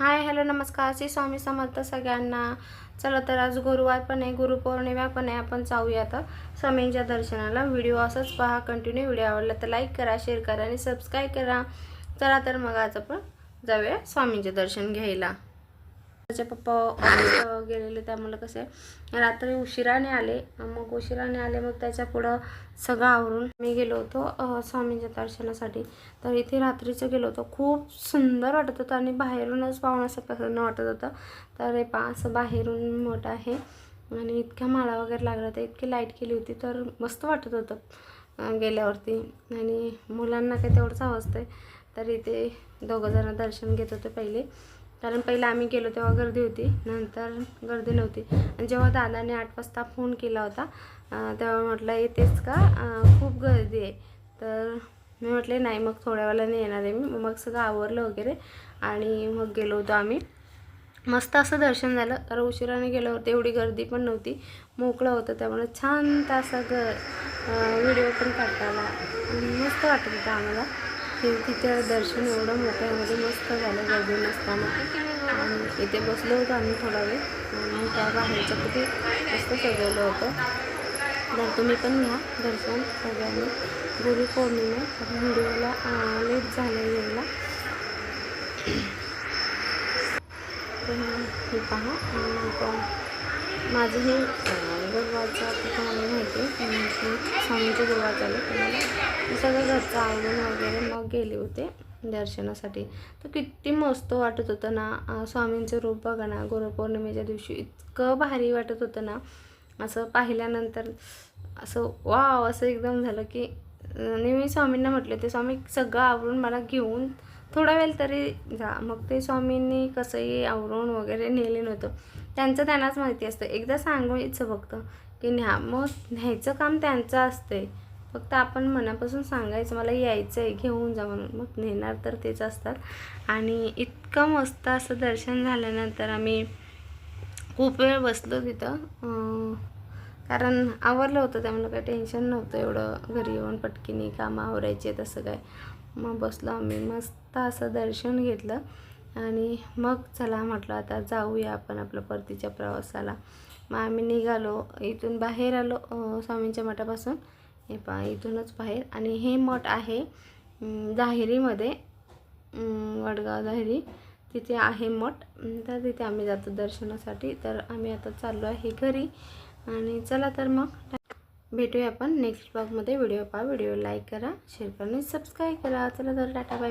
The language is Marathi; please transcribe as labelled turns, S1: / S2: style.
S1: हाय हॅलो नमस्कार. श्री स्वामी समर्थ सगळ्यांना. चला तर आज गुरुवार पण आहे गुरुपौर्णिमा पण आहे. आपण जाऊया आता स्वामींच्या दर्शनाला. व्हिडिओ असंच पहा कंटिन्यू व्हिडिओ आवडला तर लाईक करा शेअर करा आणि सबस्क्राईब करा. चला तर मग आज आपण जाऊया स्वामींचे दर्शन घ्यायला. त्याचे पप्पा ऑफिस गेलेले त्यामुळे कसे. रात्री उशिराने आले. मग उशिराने आले मग त्याच्या पुढं सगळं आवरून मी गेलो होतो स्वामींच्या दर्शनासाठी. तर इथे रात्रीचं गेलो होतो. खूप सुंदर वाटत होतं आणि बाहेरूनच पाहून असं प्रसन्न वाटत होतं. तर हे पा असं बाहेरून मोठं आहे आणि इतक्या माळा वगैरे लागला तर इतकी लाइट केली होती तर मस्त वाटत होतं गेल्यावरती. आणि मुलांना काही तेवढंच आवडतं तर इथे दोघंजणं दर्शन घेत होते पहिले. कारण पहिलं आम्ही गेलो तेव्हा गर्दी होती नंतर गर्दी नव्हती. आणि जेव्हा दादाने आठ वाजता फोन केला होता तेव्हा म्हटलं येतेच का? खूप गर्दी आहे. तर मी म्हटले नाही मग थोड्या वेळाने येणार आहे मी. मग सगळं आवरलं वगैरे आणि मग गेलो होतो आम्ही. मस्त असं दर्शन झालं. तर उशिराने गेलो होतं एवढी गर्दी पण नव्हती. मोकळं होतं त्यामुळे छान तसा ग व्हिडिओ पण काढताला आणि मस्त वाटत होतं आम्हाला. की तिथे दर्शन एवढं मोठ्यामध्ये म्हणजे मस्त झालं गर्दी नसताना. आणि इथे बसलो होतो आम्ही थोडा वेळ. आणि त्या बाहेरचं किती मस्त सजवलं होतं. तर तुम्ही पण घ्या दर्शन सगळ्यांनी. गुरुपौर्णिमा व्हिडिओला लेट झालं यायला. तर हे पहा माझं हे गुरुवारचं आता म्हणून माहिती आहे. म्हणजे स्वामीचे झाले तुम्हाला सगळं घरचं आवडून वगैरे मग गेले होते दर्शनासाठी. तर किती मस्त वाटत होतं ना स्वामींचं रूप बघा ना गुरुपौर्णिमेच्या दिवशी. इतकं भारी वाटत होतं ना. असं पाहिल्यानंतर असं वाव असं एकदम झालं की आणि मी स्वामींना म्हटले ते स्वामी सगळं आवरून मला घेऊन थोडा वेळ तरी जा. मग ते स्वामींनी कसंही आवरून वगैरे नेले नव्हतं. त्यांचं त्यांनाच माहिती असतं. एकदा सांगायचं फक्त की न्या मग न्यायचं काम त्यांचं असते फक्त आपण मनापासून सांगायचं मला यायचं आहे घेऊन जा म्हणून. मग नेणार तर तेच असतात. आणि इतकं मस्त असं दर्शन झाल्यानंतर आम्ही खूप वेळ बसलो तिथं. कारण आवरलं होतं त्यामुळे काही टेन्शन नव्हतं एवढं घरी येऊन पटकीने कामं आवरायचे तसं काय. मग बसलो आम्ही मस्त असं दर्शन घेतलं. आणि मग चला म्हटलं आता जाऊया आपण आपल्या परतीच्या प्रवासाला. मग आम्ही निघालो इथून बाहेर आलो स्वामींच्या मठापासून. हे पा इथूनच बाहेर. आणि हे मठ आहे दाहिरीमध्ये वडगाव दाहिरी. तिथे आहे मठ. तर तिथे आम्ही जातो दर्शनासाठी. तर आम्ही आता चाललो आहे घरी. आणि चला तर मग भेटूया आपण नेक्स्ट ब्लॉगमध्ये व्हिडिओ पहा व्हिडिओ लाईक करा शेअर करा आणि सबस्क्राईब करा. चला तर टाटा बाय